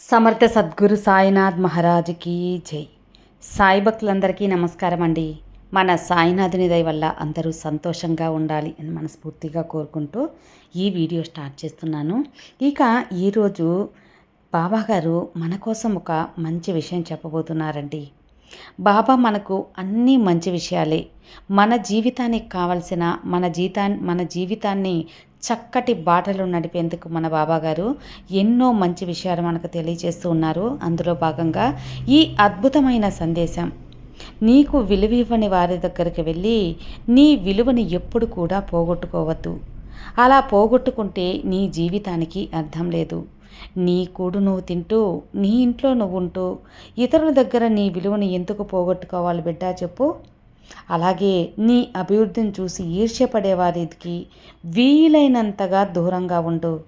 సమర్థ సద్గురు సాయినాథ్ మహారాజుకి జై. సాయి భక్తులందరికీ నమస్కారం అండి. మన సాయినాథుని దయ వల్ల అందరూ సంతోషంగా ఉండాలి అని మనస్ఫూర్తిగా కోరుకుంటూ ఈ వీడియో స్టార్ట్ చేస్తున్నాను. ఇక ఈరోజు బాబాగారు మన కోసం ఒక మంచి విషయం చెప్పబోతున్నారండి. బాబా మనకు అన్నీ మంచి విషయాలే. మన జీవితానికి కావలసిన మన జీతా మన జీవితాన్ని చక్కటి బాటలు నడిపేందుకు మన బాబాగారు ఎన్నో మంచి విషయాలు మనకు తెలియజేస్తూ ఉన్నారు. అందులో భాగంగా ఈ అద్భుతమైన సందేశం నీకు విలువివ్వని వారి దగ్గరికి వెళ్ళి నీ విలువని ఎప్పుడు కూడా పోగొట్టుకోవద్దు. అలా పోగొట్టుకుంటే నీ జీవితానికి అర్థం లేదు. నీ కూడు నువ్వు తింటూ నీ ఇంట్లో నువ్వు ఉంటూ ఇతరుల దగ్గర నీ విలువను ఎందుకు పోగొట్టుకోవాలి బిడ్డా చెప్పు. అలాగే నీ అభివృద్ధిని చూసి ఈర్ష్యపడే వారికి వీలైనంతగా దూరంగా ఉండు.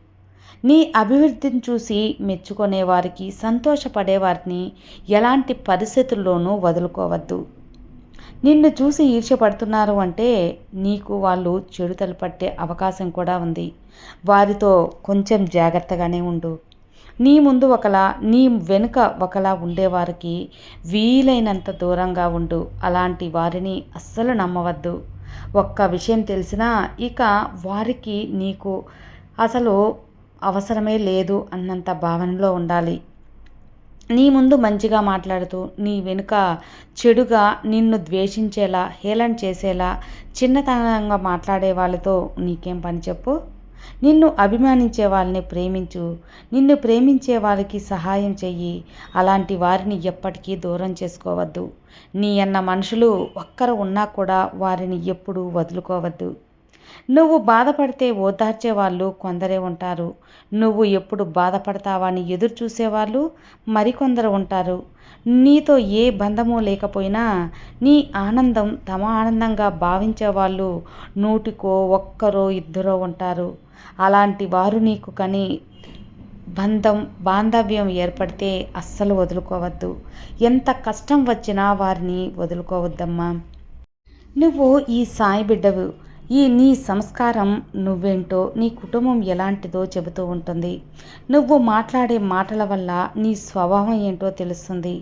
నీ అభివృద్ధిని చూసి మెచ్చుకునే వారికి సంతోషపడే వారిని ఎలాంటి పరిస్థితుల్లోనూ వదులుకోవద్దు. నిన్ను చూసి ఈర్ష్యపడుతున్నారు అంటే నీకు వాళ్ళు చెడు తలపట్టే అవకాశం కూడా ఉంది. వారితో కొంచెం జాగ్రత్తగానే ఉండు. నీ ముందు ఒకలా నీ వెనుక ఒకలా ఉండేవారికి వీలైనంత దూరంగా ఉండు. అలాంటి వారిని అస్సలు నమ్మవద్దు. ఒక్క విషయం తెలిసినా ఇక వారికి నీకు అసలు అవసరమే లేదు అన్నంత భావనలో ఉండాలి. నీ ముందు మంచిగా మాట్లాడుతూ నీ వెనుక చెడుగా నిన్ను ద్వేషించేలా హేళన చేసేలా చిన్నతనంగా మాట్లాడే వాళ్ళతో నీకేం పని చెప్పు? నిన్ను అభిమానించే వాళ్ళని ప్రేమించు నిన్ను ప్రేమించే వారికి సహాయం చెయ్యి. అలాంటి వారిని ఎప్పటికీ దూరం చేసుకోవద్దు. నీ అన్న మనుషులు ఒక్కరు ఉన్నా కూడా వారిని ఎప్పుడూ వదులుకోవద్దు. నువ్వు బాధపడితే ఓదార్చే వాళ్ళు కొందరే ఉంటారు. నువ్వు ఎప్పుడు బాధపడతావని ఎదురు చూసేవాళ్ళు మరికొందరు ఉంటారు. నీతో ఏ బంధము లేకపోయినా నీ ఆనందం తమ ఆనందంగా భావించే వాళ్ళు నూటికో ఒక్కరో ఇద్దరో ఉంటారు. అలాంటి వారు నీకు కని బంధం బాంధవ్యం ఏర్పడితే అస్సలు వదులుకోవద్దు. ఎంత కష్టం వచ్చినా వారిని వదులుకోవద్దమ్మా. నువ్వు ఈ సాయి బిడ్డవు. ఈ నీ సంస్కారం నువ్వేంటో నీ కుటుంబం ఎలాంటిదో చెబుతూ ఉంటుంది. నువ్వు మాట్లాడే మాటల వల్ల నీ స్వభావం ఏంటో తెలుస్తుంది.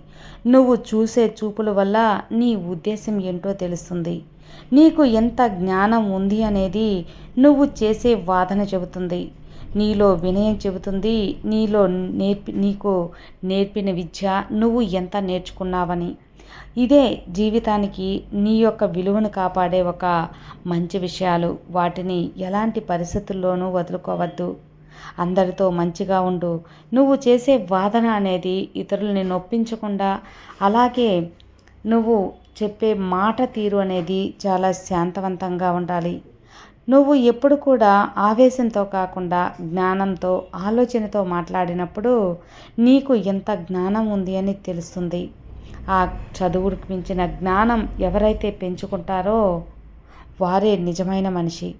నువ్వు చూసే చూపుల వల్ల నీ ఉద్దేశం ఏంటో తెలుస్తుంది. నీకు ఎంత జ్ఞానం ఉంది అనేది నువ్వు చేసే వాదన చెబుతుంది. నీలో వినయం చెబుతుంది. నీలో నేర్పి నీకు నేర్పిన విద్య నువ్వు ఎంత నేర్చుకున్నావని. ఇదే జీవితానికి నీ యొక్క విలువను కాపాడే ఒక మంచి విషయాలు. వాటిని ఎలాంటి పరిస్థితుల్లోనూ వదులుకోవద్దు. అందరితో మంచిగా ఉండు. నువ్వు చేసే వాదన అనేది ఇతరులని నొప్పించకుండా అలాగే నువ్వు చెప్పే మాట తీరు అనేది చాలా శాంతవంతంగా ఉండాలి. నువ్వు ఎప్పుడు కూడా ఆవేశంతో కాకుండా జ్ఞానంతో ఆలోచనతో మాట్లాడినప్పుడు నీకు ఎంత జ్ఞానం ఉంది అని తెలుస్తుంది. ఆ చదువుకు మించిన జ్ఞానం ఎవరైతే పెంచుకుంటారో వారే నిజమైన మనిషి.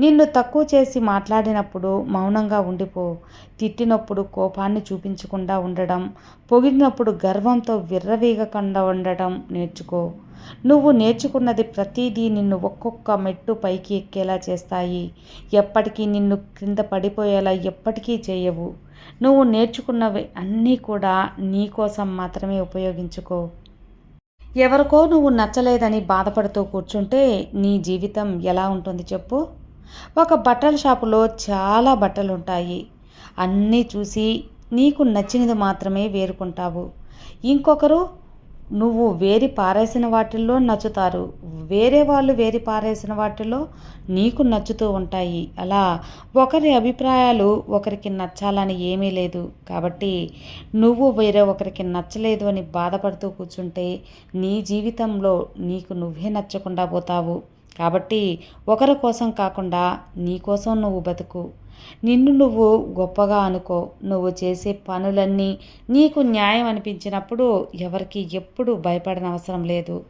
నిన్ను తక్కువ చేసి మాట్లాడినప్పుడు మౌనంగా ఉండిపో. తిట్టినప్పుడు కోపాన్ని చూపించకుండా ఉండడం పొగిడినప్పుడు గర్వంతో విర్రవీగకుండా ఉండడం నేర్చుకో. నువ్వు నేర్చుకున్నది ప్రతిదీ నిన్ను ఒక్కొక్క మెట్టు పైకి ఎక్కేలా చేస్తాయి. ఎప్పటికీ నిన్ను క్రింద పడిపోయేలా ఎప్పటికీ చేయవు. నువ్వు నేర్చుకున్నవి అన్నీ కూడా నీ కోసం మాత్రమే ఉపయోగించుకో. ఎవరికో నువ్వు నచ్చలేదని బాధపడుతూ కూర్చుంటే నీ జీవితం ఎలా ఉంటుంది చెప్పు? ఒక బట్టల షాపులో చాలా బట్టలు ఉంటాయి అన్నీ చూసి నీకు నచ్చినది మాత్రమే వేరుకుంటావు. ఇంకొకరు నువ్వు వేరి పారేసిన వాటిల్లో నచ్చుతారు. వేరే వాళ్ళు వేరి పారేసిన వాటిల్లో నీకు నచ్చుతూ ఉంటాయి. అలా ఒకరి అభిప్రాయాలు ఒకరికి నచ్చాలని ఏమీ లేదు. కాబట్టి నువ్వు వేరే ఒకరికి నచ్చలేదు అని బాధపడుతూ కూర్చుంటే నీ జీవితంలో నీకు నువ్వే నచ్చకుండా పోతావు. కాబట్టి ఒకరి కోసం కాకుండా నీ కోసం నువ్వు బతుకు. నిన్ను నువ్వు గొప్పగా అనుకో. నువ్వు చేసే పనులన్నీ నీకు న్యాయం అనిపించినప్పుడు ఎవరికి ఎప్పుడు భయపడనవసరం లేదు.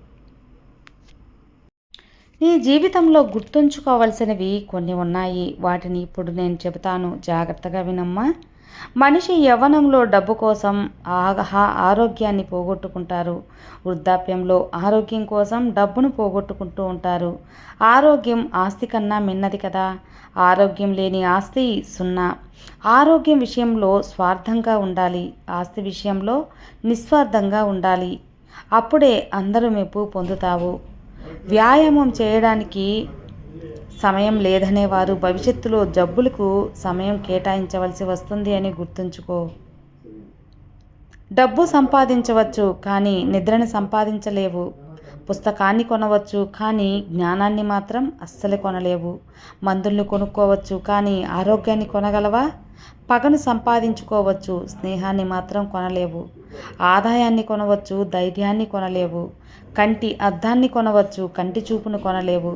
నీ జీవితంలో గుర్తుంచుకోవలసినవి కొన్ని ఉన్నాయి. వాటిని ఇప్పుడు నేను చెబుతాను. జాగ్రత్తగా వినమ్మా. మనిషి యవ్వనంలో డబ్బు కోసం ఆహా ఆరోగ్యాన్ని పోగొట్టుకుంటారు. వృద్ధాప్యంలో ఆరోగ్యం కోసం డబ్బును పోగొట్టుకుంటూ ఉంటారు. ఆరోగ్యం ఆస్తి కన్నా మిన్నది కదా. ఆరోగ్యం లేని ఆస్తి సున్నా. ఆరోగ్యం విషయంలో స్వార్థంగా ఉండాలి. ఆస్తి విషయంలో నిస్వార్థంగా ఉండాలి. అప్పుడే అందరూ మెప్పు పొందుతావు. వ్యాయామం చేయడానికి సమయం లేదనే వారు భవిష్యత్తులో జబ్బులకు సమయం కేటాయించవలసి వస్తుంది అని గుర్తుంచుకో. డబ్బు సంపాదించవచ్చు కానీ నిద్రను సంపాదించలేవు. పుస్తకాన్ని కొనవచ్చు కానీ జ్ఞానాన్ని మాత్రం అస్సలు కొనలేవు. మందుల్ని కొనుక్కోవచ్చు కానీ ఆరోగ్యాన్ని కొనగలవా? పగను సంపాదించుకోవచ్చు స్నేహాన్ని మాత్రం కొనలేవు. ఆదాయాన్ని కొనవచ్చు ధైర్యాన్ని కొనలేవు. కంటి అద్దాన్ని కొనవచ్చు కంటి చూపును కొనలేవు.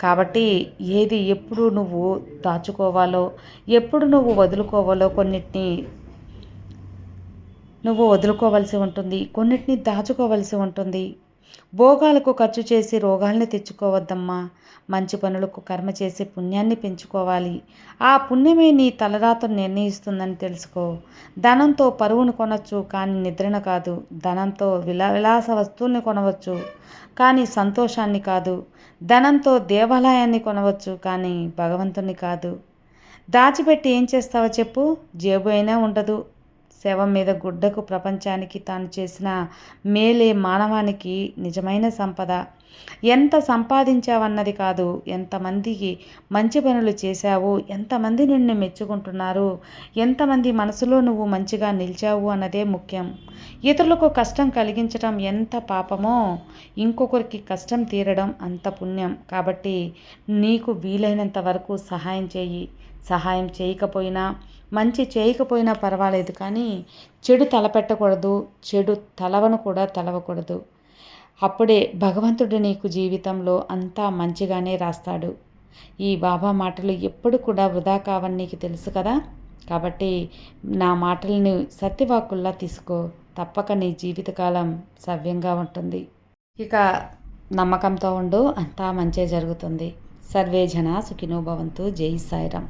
కాబట్టి ఏది ఎప్పుడు నువ్వు దాచుకోవాలో ఎప్పుడు నువ్వు వదులుకోవాలో కొన్నిటిని నువ్వు వదులుకోవలసి ఉంటుంది కొన్నిటిని దాచుకోవలసి ఉంటుంది. భోగాలకు ఖర్చు చేసి రోగాల్ని తెచ్చుకోవద్దమ్మా. మంచి పనులకు కర్మ చేసి పుణ్యాన్ని పెంచుకోవాలి. ఆ పుణ్యమే నీ తలరాతను నిర్ణయిస్తుందని తెలుసుకో. ధనంతో పరువును కొనవచ్చు కానీ నిద్రను కాదు. ధనంతో విలా విలాస వస్తువుల్ని కొనవచ్చు కానీ సంతోషాన్ని కాదు. ధనంతో దేవాలయాన్ని కొనవచ్చు కానీ భగవంతుని కాదు. దాచిపెట్టి ఏం చేస్తావో చెప్పు. జేబు అయినా ఉండదు. శవం మీద గుడ్డకు ప్రపంచానికి తాను చేసిన మేలే మానవానికి నిజమైన సంపద. ఎంత సంపాదించావన్నది కాదు ఎంతమందికి మంచి పనులు చేశావు ఎంతమంది నిన్ను మెచ్చుకుంటున్నారు ఎంతమంది మనసులో నువ్వు మంచిగా నిలిచావు అన్నదే ముఖ్యం. ఇతరులకు కష్టం కలిగించడం ఎంత పాపమో ఇంకొకరికి కష్టం తీరడం అంత పుణ్యం. కాబట్టి నీకు వీలైనంత వరకు సహాయం చేయి. సహాయం చేయకపోయినా మంచి చేయకపోయినా పర్వాలేదు కానీ చెడు తలపెట్టకూడదు చెడు తలవను కూడా తలవకూడదు. అప్పుడే భగవంతుడు నీకు జీవితంలో అంతా మంచిగానే రాస్తాడు. ఈ బాబా మాటలు ఎప్పుడు కూడా వృధా కావని నీకు తెలుసు కదా? కాబట్టి నా మాటల్ని సత్యవాకుల్లా తీసుకో. తప్పక నీ జీవితకాలం సవ్యంగా ఉంటుంది. ఇక నమ్మకంతో ఉండు అంతా మంచే జరుగుతుంది. సర్వే జన సుఖినో భవంతు. జై సాయిరామ్.